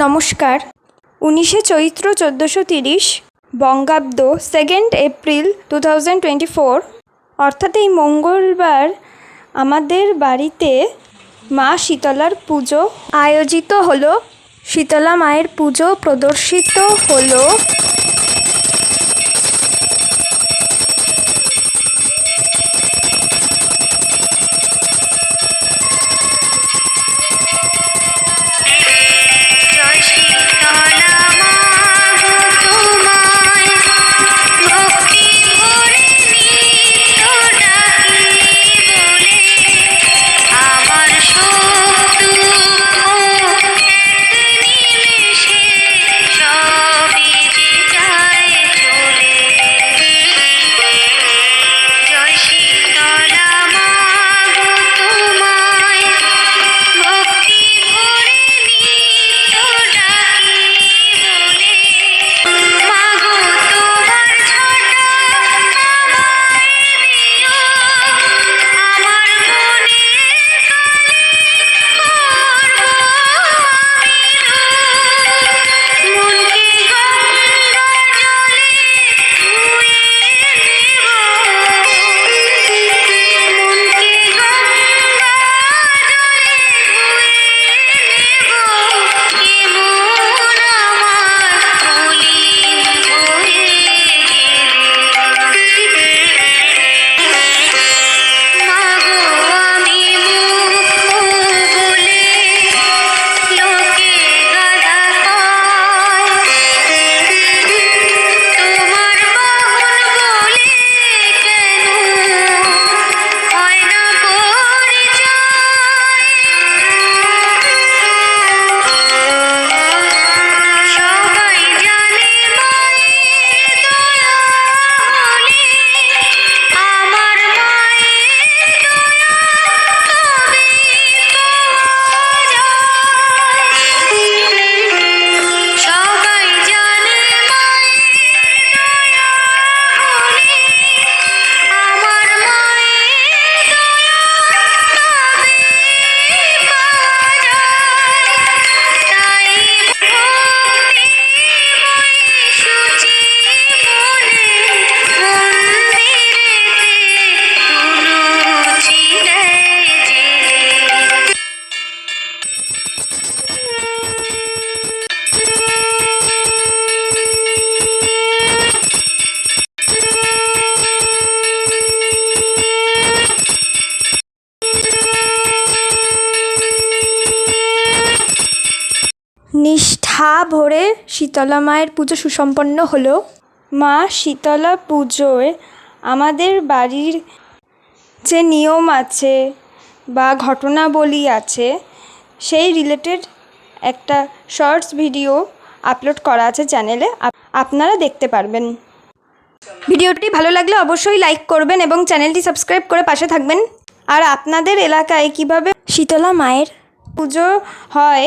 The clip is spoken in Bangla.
নমস্কার। উনিশে চৈত্র চোদ্দোশো তিরিশ, বঙ্গাব্দ second April two thousand twenty four অর্থাৎ এই মঙ্গলবার আমাদের বাড়িতে মা শীতলার পুজো আয়োজিত হলো। শীতলা মায়ের পুজো প্রদর্শিত হলো। নিষ্ঠা ভরে শীতলা মায়ের পুজো সুসম্পন্ন হলো। মা শীতলা পুজোয় আমাদের বাড়ির যে নিয়ম আছে বা ঘটনাবলী আছে, সেই রিলেটেড একটা শর্টস ভিডিও আপলোড করা আছে চ্যানেলে আপনারা দেখতে পারবেন। ভিডিওটি ভালো লাগলে অবশ্যই লাইক করবেন এবং চ্যানেলটি সাবস্ক্রাইব করে পাশে থাকবেন। আর আপনাদের এলাকায় কীভাবে শীতলা মায়ের পুজো হয়